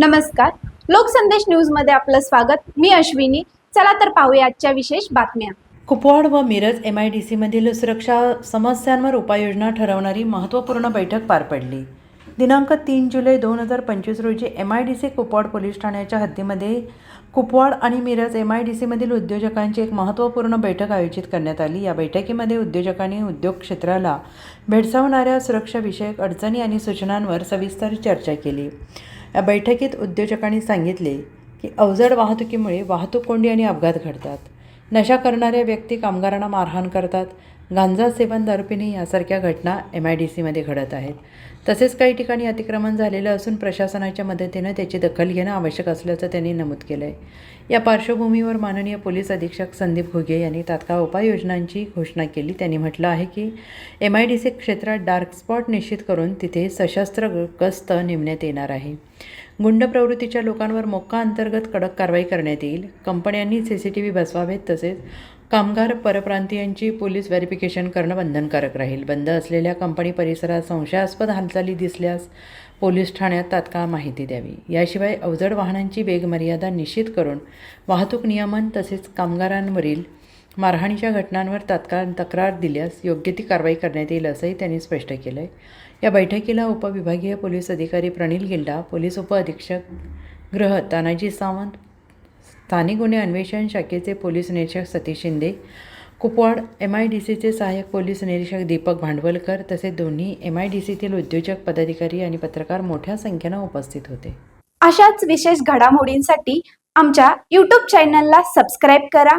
नमस्कार. लोकसंदेश न्यूजमध्ये आपलं स्वागत. मी अश्विनी. चला तर पाहूया आजच्या विशेष बातम्या. कुपवाड व मिरज एम आय डी सीमधील सुरक्षा समस्यांवर उपाययोजना ठरवणारी महत्त्वपूर्ण बैठक पार पडली. दिनांक तीन जुलै दोन हजार पंचवीस रोजी M I D C Kupwad police ठाण्याच्या हद्दीमध्ये कुपवाड आणि मिरज एम आय डी सीमधील उद्योजकांची एक महत्त्वपूर्ण बैठक आयोजित करण्यात आली. या बैठकीमध्ये उद्योजकांनी उद्योग क्षेत्राला भेडसावणाऱ्या सुरक्षाविषयक अडचणी आणि सूचनांवर सविस्तर चर्चा केली. या बैठकीत उद्योजकांनी सांगितले की अवजड वाहतुकीमुळे वाहतूक कोंडी आणि अपघात घडतात. नशा करणाऱ्या व्यक्ती कामगारांना मारहाण करतात. गांजा सेवन दारू यासारख्या घटना एम आय डी सीमध्ये घडत आहेत. तसेच काही ठिकाणी अतिक्रमण झालेलं असून प्रशासनाच्या मदतीनं त्याची दखल घेणं आवश्यक असल्याचं त्यांनी नमूद केलं आहे या पार्श्वभूमीवर माननीय पोलीस अधीक्षक संदीप घुगे यांनी तात्काळ उपाययोजनांची घोषणा केली. त्यांनी म्हटलं आहे की एम आय डी सी क्षेत्रात डार्क स्पॉट निश्चित करून तिथे सशस्त्र गस्त नेमण्यात येणार आहे. गुंड प्रवृत्तीच्या लोकांवर मोक्का अंतर्गत कडक कारवाई करण्यात येईल. कंपन्यांनी सी सी टी व्ही बसवावेत तसेच कामगार परप्रांतीयांची पोलीस व्हेरिफिकेशन करणं बंधनकारक राहील. बंद असलेल्या कंपनी परिसरात संशयास्पद हालचाली दिसल्यास पोलीस ठाण्यात तात्काळ माहिती द्यावी. याशिवाय अवजड वाहनांची वेगमर्यादा निश्चित करून वाहतूक नियमन तसेच कामगारांवरील मारहाणीच्या घटनांवर तात्काळ तक्रार दिल्यास योग्य ती कारवाई करण्यात येईल असंही त्यांनी स्पष्ट केलं आहे या बैठकीला उपविभागीय पोलीस अधिकारी प्रणील गिंडा पोलीस उपअधीक्षक गृह तानाजी सावंत स्थानिक गुन्हे अन्वेषण शाखेचे पोलीस निरीक्षक Satish Shinde Kupwad M I D सीचे सहाय्यक पोलीस निरीक्षक दीपक भांडवलकर तसेच दोन्ही एम आय डी सीतील उद्योजक पदाधिकारी आणि पत्रकार मोठ्या संख्येनं उपस्थित होते. अशाच विशेष घडामोडींसाठी आमच्या यूट्यूब चॅनलला सबस्क्राईब करा